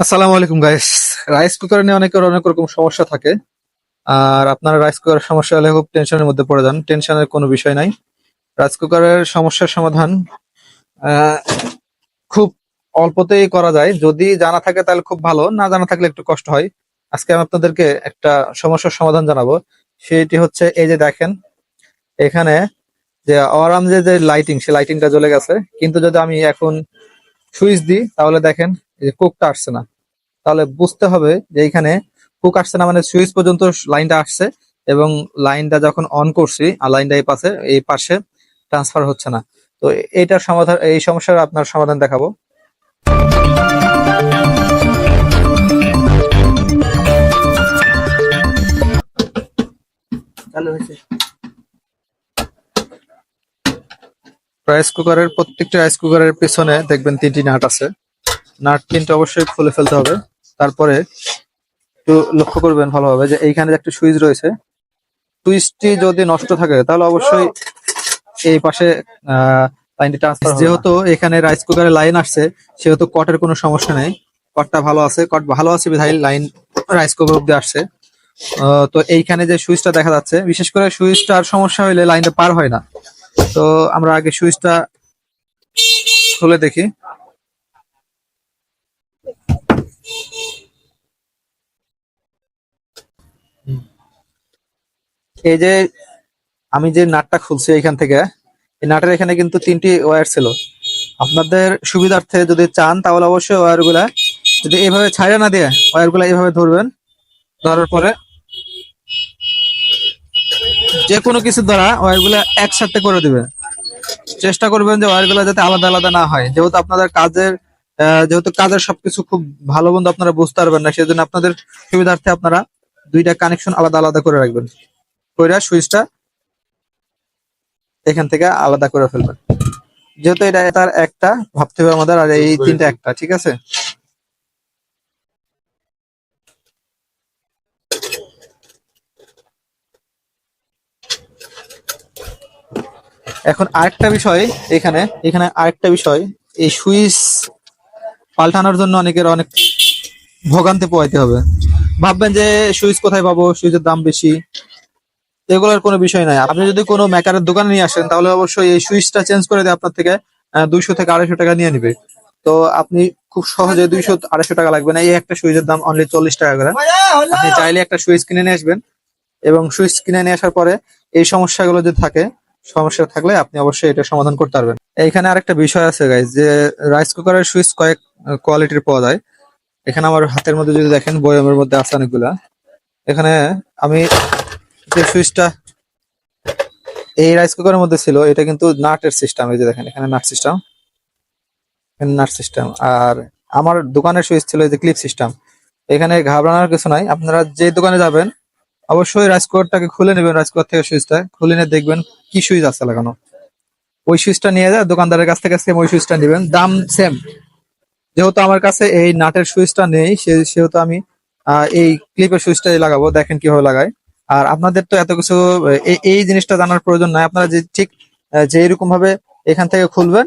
আসসালামু আলাইকুম guys rice cooker নিয়ে অনেকের অনেক রকম সমস্যা থাকে। আর আপনারা রাইস কুকার সমস্যা হলে খুব টেনশনের মধ্যে পড়ে যান। টেনশনের কোনো বিষয় নাই। রাইস কুকারের সমস্যার সমাধান খুব অল্পতেই করা যায়। যদি জানা থাকে তাহলে খুব ভালো। না জানা থাকলে একটু কষ্ট হয়। আজকে আমি আপনাদেরকে একটা সমস্যার সমাধান জানাব। সেটি হচ্ছে এই যে দেখেন, এখানে যে অরাম যে লাইটিং সে লাইটিংটা জ্বলে গেছে। কিন্তু যদি আমি এখন সুইচ দিই, তাহলে দেখেন এই যে কোকটা আসছে না। তাহলে বুঝতে হবে যে এখানে কুক আসছে না মানে সুইচ পর্যন্ত লাইনটা আসছে এবং লাইনটা যখন অন করছি আর লাইনটা এই পাশে এই পাশে ট্রান্সফার হচ্ছে না। তো এইটার সমাধান এই সমস্যার আপনার সমাধান দেখাবো। রাইস কুকারের প্রত্যেকটা রাইস কুকারের পেছনে দেখবেন তিনটি নাট আছে। নাট তিনটা অবশ্যই খুলে ফেলতে হবে। তারপরে একটু লক্ষ্য করবেন ভালোভাবে যে এইখানে যে একটা সুইচ রয়েছে, সুইচটি যদি নষ্ট থাকে তাহলে অবশ্যই এই পাশে লাইনটি ট্রান্সফার যেহেতু এখানে রাইস কুকারে লাইন আসছে, সেহেতু কটের কোনো সমস্যা নেই। কটটা ভালো আছে, কট ভালো আছে বিধায় লাইন রাইস কুকার অব্দি আসছে। তো এইখানে যে সুইচটা দেখা যাচ্ছে, বিশেষ করে সুইচটার সমস্যা হইলে লাইনটা পার হয় না। তো আমরা আগে সুইচটা খুলে দেখি। এই যে আমি যে নাটটা খুলছি এখান থেকে, এই নাটের এখানে কিন্তু তিনটি ওয়্যার ছিল। আপনাদের সুবিধার্থে যদি চান, তাহলে অবশ্যই ওয়্যারগুলা যদি এভাবে ছাড়া না দিয়ে ওয়্যারগুলা এইভাবে ধরবেন, ধরার পরে যে কোনো কিছু দ্বারা ওয়্যারগুলা একসাথে করে দিবেন চেষ্টা করবেন যে ওয়্যারগুলা যাতে আলাদা আলাদা না হয়। যেহেতু আপনাদের কাজের যেহেতু কাজের সবকিছু খুব ভালো মন্দ আপনারা বুঝতে পারবেন না, সেজন্য আপনাদের সুবিধার্থে আপনারা দুইটা কানেকশন আলাদা আলাদা করে রাখবেন। কইরা সুইচটা এখান থেকে আলাদা করে ফেলবেন। যেহেতু এটা তার একটা ভাবতে হবে আমাদের আর এই তিনটা একটা ঠিক আছে? এখন আরেকটা বিষয় এখানে এখানে আরেকটা বিষয় এই সুইচ পাল্টানোর জন্য অনেকের অনেক ভোগান্তি পোয়াইতে হবে। ভাববেন যে সুইচ কোথায় পাবো সুইচের দাম বেশি। এগুলোর কোনো বিষয় নাই। আপনি যদি কোনো মেকারের দোকানে নিয়ে আসেন তাহলে অবশ্যই এই সুইচটা চেঞ্জ করে দিয়ে আপনার থেকে দুইশো থেকে আড়াইশো টাকা নিয়ে নিবে। তো আপনি খুব সহজে দুইশো আড়াইশো টাকা লাগবে না। এই একটা সুইচের দাম অনলি চল্লিশ টাকা করে। আপনি চাইলে একটা সুইচ কিনে নিয়ে আসবেন এবং সুইচ কিনে নিয়ে আসার পরে এই সমস্যাগুলো যদি থাকে সমস্যা থাকলে আপনি অবশ্যই এটা সমাধান করতে পারবেন। এইখানে আরেকটা বিষয় আছে গাইজ যে রাইস কুকারের সুইচ কয়েক কোয়ালিটির পাওয়া যায়। এখানে আমার হাতের মধ্যে যদি দেখেন বয়ামের মধ্যে আছে অনেকগুলা। এখানে আমি যে সুইচটা এই রাইস কুকারের মধ্যে ছিল, এটা কিন্তু নাটের সিস্টেম এই যে দেখেন, এখানে নাট সিস্টেম নাট সিস্টেম আর আমার দোকানের সুইচ ছিল এই যে ক্লিপ সিস্টেম এখানে ঘাবড়ানোর কিছু নাই, আপনারা যে দোকানে যাবেন, অবশ্যই রাইস কুকারটাকে খুলে নেবেন রাইস কুকার থেকে সুইচটা, খুলে নিয়ে দেখবেন কি সুইচ আছে লাগানো। ওই সুইচটা নিয়ে যায়, দোকানদারের কাছ থেকে সেম ওই সুইচটা নেবেন, দাম সেম যেহেতু আমার কাছে এই নাটের সুইচটা নেই সেহেতু আমি এই ক্লিপের সুইচটাই লাগাবো, দেখেন কীভাবে লাগায়। আর আপনাদের তো এত কিছু এই- জিনিসটা জানার প্রয়োজন নাই। আপনারা যে ঠিক যে এরকম ভাবে এখান থেকে খুলবেন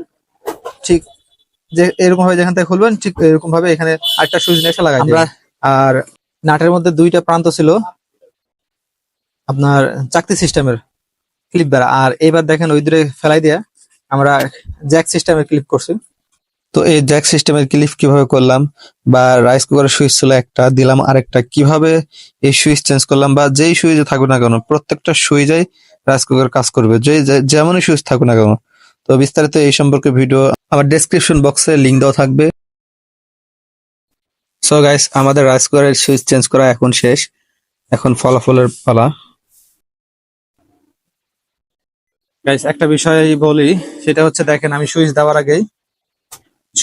ঠিক যে এরকম ভাবে যেখান থেকে খুলবেন ঠিক এরকম ভাবে এখানে আরেকটা সুইচ নিয়ে এসে লাগাই আমরা আর নাটের মধ্যে দুইটা প্রান্ত ছিল আপনার চাকতি সিস্টেমের ক্লিপ দ্বারা। আর এবার দেখেন ওই দূরে ফেলাই দিয়া আমরা জ্যাক সিস্টেমের ক্লিপ করছি। তো এই জ্যাক সিস্টেমের ক্লিপ কীভাবে করলাম? বা রাইস কুকারের সুইচ ছিল একটা, দিলাম আরেকটা, কীভাবে এই সুইচ চেঞ্জ করলাম? বা যেই সুইচে থাকুক না কেন, প্রত্যেকটা সুইচেই রাইস কুকার কাজ করবে, যে যেমনই সুইচ থাকুক না কেন। তো বিস্তারিত এই সম্পর্কে ভিডিও আমার ডেসক্রিপশন বক্সে লিংক দেওয়া থাকবে। সো গাইস আমাদের রাইস কুকারের সুইচ চেঞ্জ করা এখন শেষ। এখন ফলাফলের পালা। গাইস একটা বিষয় বলি, সেটা হচ্ছে দেখেন, আমি সুইচ দেওয়ার আগেই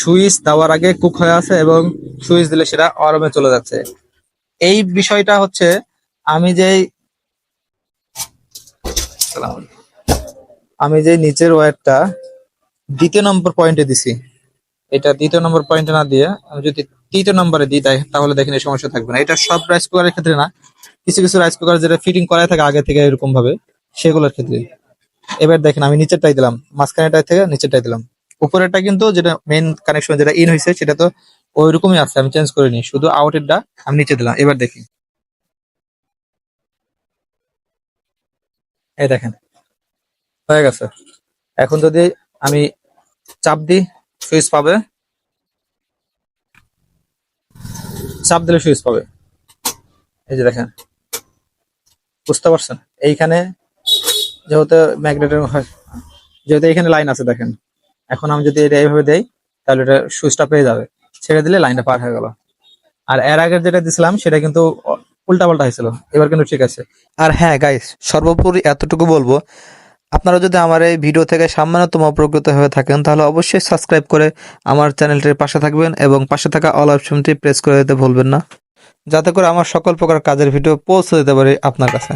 সুইচ দেওয়ার আগে কুক হয়ে আছে এবং সুইচ দিলে সেটা অরমে চলে যাচ্ছে। এই বিষয়টা হচ্ছে আমি যেই আমি যে নিচের ওয়্যারটা দ্বিতীয় নম্বর পয়েন্টে দিছি, এটা দ্বিতীয় নম্বর পয়েন্টে না দিয়ে আমি যদি তৃতীয় নম্বরে দিই তাই তাহলে দেখেন এই সমস্যা থাকবে না। এটা সব রাইস কুকারের ক্ষেত্রে না, কিছু কিছু রাইস কুকার যেটা ফিটিং করা থাকে আগে থেকে এরকম ভাবে সেগুলোর ক্ষেত্রে। এবার দেখেন আমি নিচেরটাই দিলাম মাঝখানেটাই থেকে নিচেরটাই দিলাম। উপরেরটা কিন্তু যেটা মেইন কানেকশন যেটা ইন হয়েছে সেটা তো ওই রকমই আছে, আমি চেঞ্জ করিনি, শুধু আউটেরটা আমি নিচে দিলাম, এবার দেখি। এই দেখেন, হয়ে গেছে। এখন যদি আমি চাপ দিই, সুইচ পাবে। চাপ দিলে সুইচ পাবে। এই যে দেখেন, বুঝতে পারছেন? এইখানে যেহেতু ম্যাগনেটের যেহেতু এখানে লাইন আছে, দেখেন। এখন আমি যদি এটা এইভাবে দেই, তাহলে এটা সুইচটা পেয়ে যাবে। ছেড়ে দিলে লাইনটা পার হয়ে গেল। আর এর আগের যেটা দিছিলাম, সেটা কিন্তু উল্টা পাল্টা হয়েছিল। এবার কিন্তু ঠিক আছে। আর হ্যাঁ গাইস সর্বোপরি এতটুকু বলব, আপনারা যদি আমার এই ভিডিও থেকে সামান্যতম উপকৃত হয়ে থাকেন, তাহলে অবশ্যই সাবস্ক্রাইব করে আমার চ্যানেলটির পাশে থাকবেন এবং পাশে থাকা অল অপশনটি প্রেস করে দিতে ভুলবেন না। যাতে করে আমার সকল প্রকার কাজের ভিডিও পৌঁছে দিতে পারি আপনার কাছে।